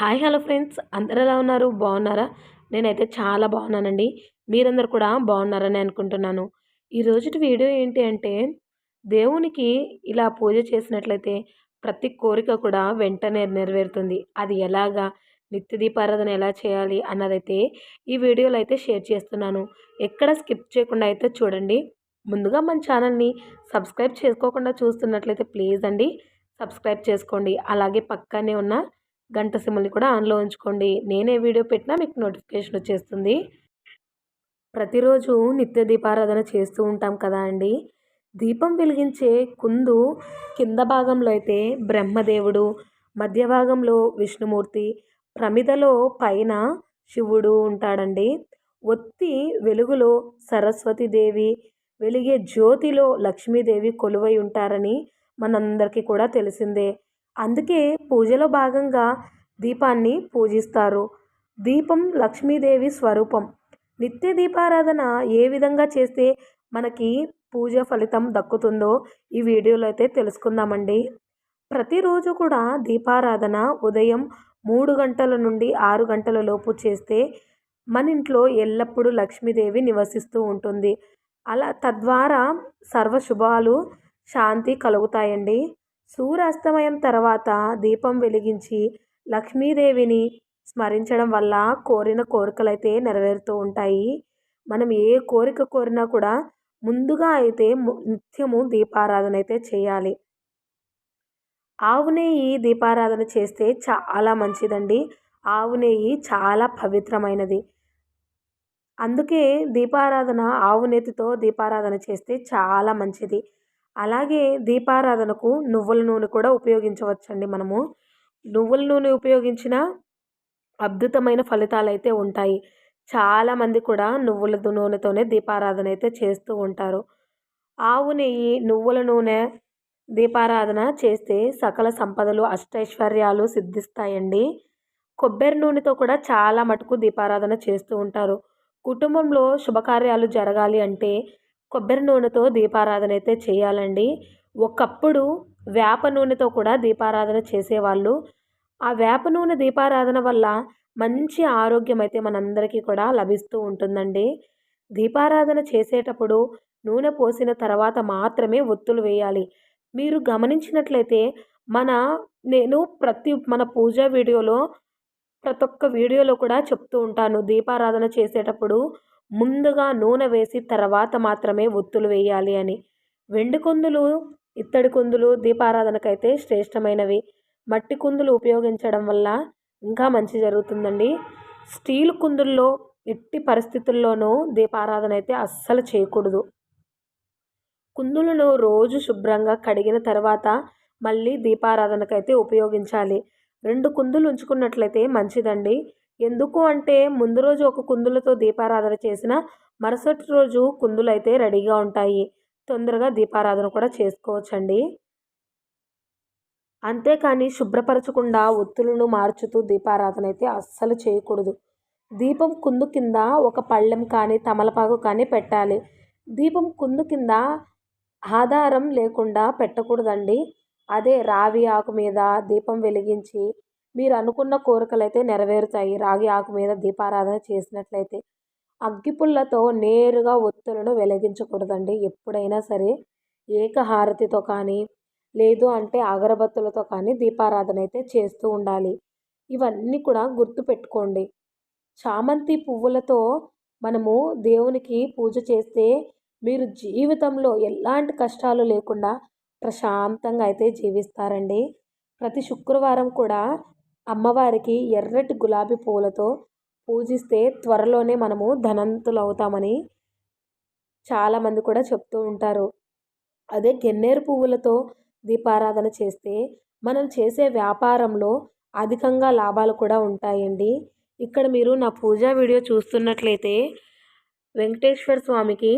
Hi hello friends. అందరు ఎలా ఉన్నారు? బాగున్నారా? నేనైతే చాలా బాగున్నానండి. మీరందరూ కూడా బాగున్నారని అనుకుంటున్నాను. ఈ రోజుటి వీడియో ఏంటి అంటే దేవునికి ఇలా పూజ చేసినట్లయితే ప్రతి కోరిక కూడా వెంటనే నెరవేరుతుంది. అది ఎలాగా నిత్య దీపారాధన ఎలా చేయాలి అన్నదైతే ఈ వీడియోలో అయితే షేర్ చేస్తున్నాను. ఎక్కడ స్కిప్ చేయకుండా అయితే చూడండి. ముందుగా మన ఛానల్ని సబ్స్క్రైబ్ చేసుకోకుండా చూస్తున్నట్లయితే ప్లీజ్ అండి సబ్స్క్రైబ్ చేసుకోండి. అలాగే పక్కనే ఉన్న గంట సిమ్మల్ని కూడా ఆన్లో ఉంచుకోండి. నేనే వీడియో పెట్టినా మీకు నోటిఫికేషన్ వచ్చేస్తుంది. ప్రతిరోజు నిత్య దీపారాధన చేస్తూ ఉంటాం కదా అండి. దీపం వెలిగించే కుందు కింద భాగంలో అయితే బ్రహ్మదేవుడు మధ్య భాగంలో విష్ణుమూర్తి ప్రమిదలో పైన శివుడు ఉంటాడండి. ఒత్తి వెలుగులో సరస్వతీదేవి వెలిగే జ్యోతిలో లక్ష్మీదేవి కొలువై ఉంటారని మనందరికీ కూడా తెలిసిందే. అందుకే పూజలో భాగంగా దీపాన్ని పూజిస్తారు. దీపం లక్ష్మీదేవి స్వరూపం. నిత్య దీపారాధన ఏ విధంగా చేస్తే మనకి పూజ ఫలితం దక్కుతుందో ఈ వీడియోలో అయితే తెలుసుకుందామండి. ప్రతిరోజు కూడా దీపారాధన ఉదయం మూడు గంటల నుండి ఆరు గంటల లోపు చేస్తే మన ఇంట్లో ఎల్లప్పుడూ లక్ష్మీదేవి నివసిస్తూ ఉంటుంది. అలా తద్వారా సర్వశుభాలు శాంతి కలుగుతాయండి. సూర్యాస్తమయం తర్వాత దీపం వెలిగించి లక్ష్మీదేవిని స్మరించడం వల్ల కోరిన కోరికలైతే నెరవేరుతూ ఉంటాయి. మనం ఏ కోరిక కోరినా కూడా ముందుగా అయితే నిత్యము దీపారాధన అయితే చేయాలి. ఆవు నెయ్యి దీపారాధన చేస్తే చాలా మంచిదండి. ఆవు నెయ్యి చాలా పవిత్రమైనది. అందుకే దీపారాధన ఆవు నెత్తితో దీపారాధన చేస్తే చాలా మంచిది. అలాగే దీపారాధనకు నువ్వుల నూనె కూడా ఉపయోగించవచ్చండి మనము. నువ్వుల నూనె ఉపయోగించిన అద్భుతమైన ఫలితాలు అయితే ఉంటాయి చాలామంది కూడా నువ్వుల నూనెతోనే దీపారాధన అయితే చేస్తూ ఉంటారు. ఆవు నెయ్యి నువ్వుల నూనె దీపారాధన చేస్తే సకల సంపదలు అష్టైశ్వర్యాలు సిద్ధిస్తాయండి. కొబ్బరి నూనెతో కూడా చాలా మటుకు దీపారాధన చేస్తూ ఉంటారు. కుటుంబంలో శుభకార్యాలు జరగాలి అంటే కొబ్బరి నూనెతో దీపారాధన అయితే చేయాలండి. ఒకప్పుడు వేప నూనెతో కూడా దీపారాధన చేసేవాళ్ళు. ఆ వేప నూనె దీపారాధన వల్ల మంచి ఆరోగ్యం అయితే మనందరికీ కూడా లభిస్తూ ఉంటుందండి. దీపారాధన చేసేటప్పుడు నూనె పోసిన తర్వాత మాత్రమే ఒత్తులు వేయాలి. మీరు గమనించినట్లయితే మన నేను ప్రతి మన పూజా వీడియోలో ప్రతి ఒక్క వీడియోలో కూడా చెప్తూ ఉంటాను. దీపారాధన చేసేటప్పుడు ముందుగా నూనె వేసి తర్వాత మాత్రమే ఒత్తులు వేయాలి అని. వెండి కుందులు ఇత్తడి కుందులు దీపారాధనకైతే శ్రేష్టమైనవి. మట్టి కుందులు ఉపయోగించడం వల్ల ఇంకా మంచి జరుగుతుందండి. స్టీల్ కుందుల్లో ఎట్టి పరిస్థితుల్లోనూ దీపారాధన అయితే అస్సలు చేయకూడదు. కుందులను రోజు శుభ్రంగా కడిగిన తర్వాత మళ్ళీ దీపారాధనకైతే ఉపయోగించాలి. రెండు కుందులు ఉంచుకున్నట్లయితే మంచిదండి. ఎందుకు అంటే ముందు రోజు ఒక కుందులతో దీపారాధన చేసిన మరుసటి రోజు కుందులు అయితే రెడీగా ఉంటాయి. తొందరగా దీపారాధన కూడా చేసుకోవచ్చండి. అంతేకాని శుభ్రపరచకుండా ఒత్తులను మార్చుతూ దీపారాధన అయితే అస్సలు చేయకూడదు. దీపం కుందు కింద ఒక పళ్ళెం కానీ తమలపాకు కానీ పెట్టాలి. దీపం కుందు కింద ఆధారం లేకుండా పెట్టకూడదండి. అదే రావి ఆకు మీద దీపం వెలిగించి మీరు అనుకున్న కోరికలు అయితే నెరవేరుతాయి. రాగి ఆకు మీద దీపారాధన చేసినట్లయితే అగ్గిపుల్లతో నేరుగా ఒత్తులను వెలిగించకూడదండి. ఎప్పుడైనా సరే ఏకహారతితో కానీ లేదు అంటే అగరబత్తులతో కానీ దీపారాధన అయితే చేస్తూ ఉండాలి. ఇవన్నీ కూడా గుర్తుపెట్టుకోండి. చామంతి పువ్వులతో మనము దేవునికి పూజ చేస్తే మీరు జీవితంలో ఎలాంటి కష్టాలు లేకుండా ప్రశాంతంగా అయితే జీవిస్తారండి. ప్రతి శుక్రవారం కూడా అమ్మవారికి ఎర్రటి గులాబీ పూలతో పూజిస్తే త్వరలోనే మనము ధనంతులు అవుతామని చాలామంది కూడా చెప్తూ ఉంటారు. అదే గన్నేరు పువ్వులతో దీపారాధన చేస్తే మనం చేసే వ్యాపారంలో అధికంగా లాభాలు కూడా ఉంటాయండి. ఇక్కడ మీరు నా పూజా వీడియో చూస్తున్నట్లయితే వెంకటేశ్వర స్వామికి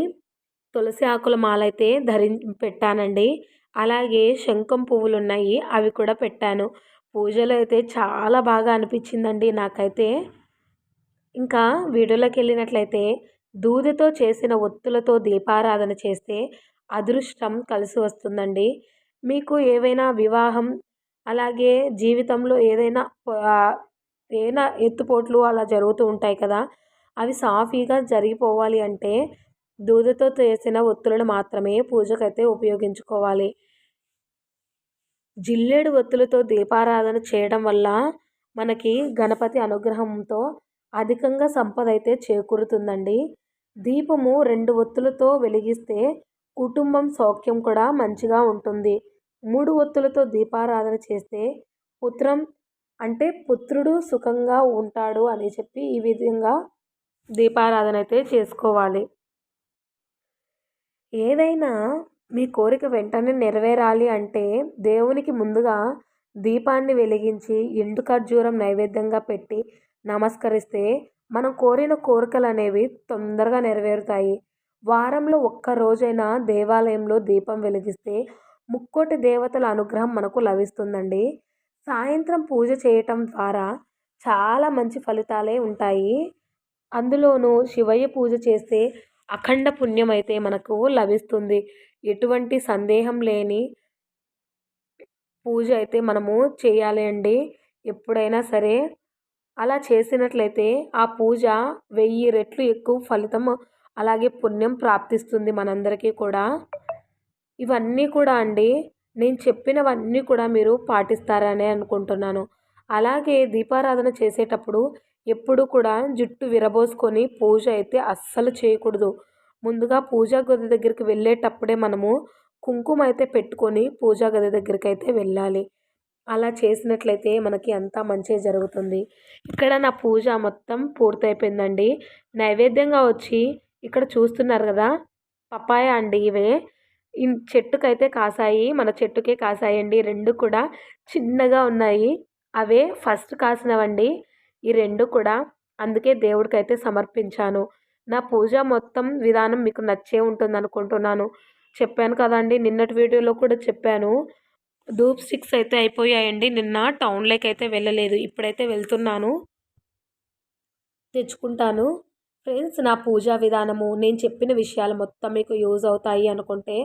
తులసి ఆకుల మాల అయితే ధరి పెట్టానండి. అలాగే శంఖం పువ్వులు ఉన్నాయి అవి కూడా పెట్టాను. పూజలో అయితే చాలా బాగా అనిపించిందండి నాకైతే. ఇంకా వీడియోలోకి వెళ్ళినట్లయితే దూదితో చేసిన ఒత్తులతో దీపారాధన చేస్తే అదృష్టం కలిసి వస్తుందండి. మీకు ఏవైనా వివాహం అలాగే జీవితంలో ఏదైనా ఏదైనా ఎత్తుపోట్లు అలా జరుగుతూ ఉంటాయి కదా అవి సాఫీగా జరిగిపోవాలి అంటే దూదతో చేసిన ఒత్తులను మాత్రమే పూజకైతే ఉపయోగించుకోవాలి. జిల్లేడు ఒత్తులతో దీపారాధన చేయడం వల్ల మనకి గణపతి అనుగ్రహంతో అధికంగా సంపద అయితే చేకూరుతుందండి. దీపము రెండు ఒత్తులతో వెలిగిస్తే కుటుంబం సౌఖ్యం కూడా మంచిగా ఉంటుంది. మూడు ఒత్తులతో దీపారాధన చేస్తే పుత్రం అంటే పుత్రుడు సుఖంగా ఉంటాడు అని చెప్పి ఈ విధంగా దీపారాధన అయితే చేసుకోవాలి. ఏదైనా మీ కోరిక వెంటనే నెరవేరాలి అంటే దేవునికి ముందుగా దీపాన్ని వెలిగించి ఎండు ఖర్జూరం నైవేద్యంగా పెట్టి నమస్కరిస్తే మనం కోరిన కోరికలు అనేవి తొందరగా నెరవేరుతాయి. వారంలో ఒక్క రోజైనా దేవాలయంలో దీపం వెలిగిస్తే ముక్కోటి దేవతల అనుగ్రహం మనకు లభిస్తుందండి. సాయంత్రం పూజ చేయటం ద్వారా చాలా మంచి ఫలితాలే ఉంటాయి. అందులోనూ శివయ్య పూజ చేస్తే అఖండ పుణ్యం అయితే మనకు లభిస్తుంది. ఎటువంటి సందేహం లేని పూజ అయితే మనము చేయాలి అండి. ఎప్పుడైనా సరే అలా చేసినట్లయితే ఆ పూజ వెయ్యి రెట్లు ఎక్కువ ఫలితం అలాగే పుణ్యం ప్రాప్తిస్తుంది మనందరికీ కూడా. ఇవన్నీ కూడా అండి నేను చెప్పినవన్నీ కూడా మీరు పాటిస్తారనే అనుకుంటున్నాను. అలాగే దీపారాధన చేసేటప్పుడు ఎప్పుడు కూడా జుట్టు విరబోసుకొని పూజ అయితే అస్సలు చేయకూడదు. ముందుగా పూజా గది దగ్గరికి వెళ్ళేటప్పుడే మనము కుంకుమ అయితే పెట్టుకొని పూజా గది దగ్గరికి అయితే వెళ్ళాలి. అలా చేసినట్లయితే మనకి అంతా మంచి జరుగుతుంది. ఇక్కడ నా పూజ మొత్తం పూర్తయిపోయిందండి. నైవేద్యంగా వచ్చి ఇక్కడ చూస్తున్నారు కదా పపాయ అండి ఇవే. చెట్టుకైతే కాసాయి మన చెట్టుకే కాసాయండి. రెండు కూడా చిన్నగా ఉన్నాయి. అవే ఫస్ట్ కాసినవండి. ఈ రెండు కూడా అందుకే దేవుడికైతే సమర్పించాను. నా పూజ మొత్తం విధానం మీకు నచ్చే ఉంటుంది అనుకుంటున్నాను. చెప్పాను కదండి నిన్నటి వీడియోలో కూడా చెప్పాను. ధూప్ స్టిక్స్ అయితే అయిపోయాయండి. నిన్న టౌన్లోకి అయితే వెళ్ళలేదు. ఇప్పుడైతే వెళ్తున్నాను. తెచ్చుకుంటాను. ఫ్రెండ్స్ నా పూజా విధానము నేను చెప్పిన విషయాలు మొత్తం మీకు యూజ్ అవుతాయి అనుకుంటే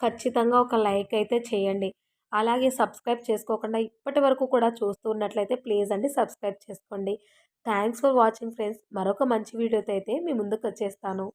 ఖచ్చితంగా ఒక లైక్ అయితే చేయండి. అలాగే సబ్స్క్రైబ్ చేసుకోకుండా ఇప్పటి వరకు కూడా చూస్తూ ఉన్నట్లయితే ప్లీజ్ అండి సబ్స్క్రైబ్ చేసుకోండి. Thanks for watching friends. మరొక మంచి వీడియోతో అయితే మీ ముందుకు వచ్చేస్తాను.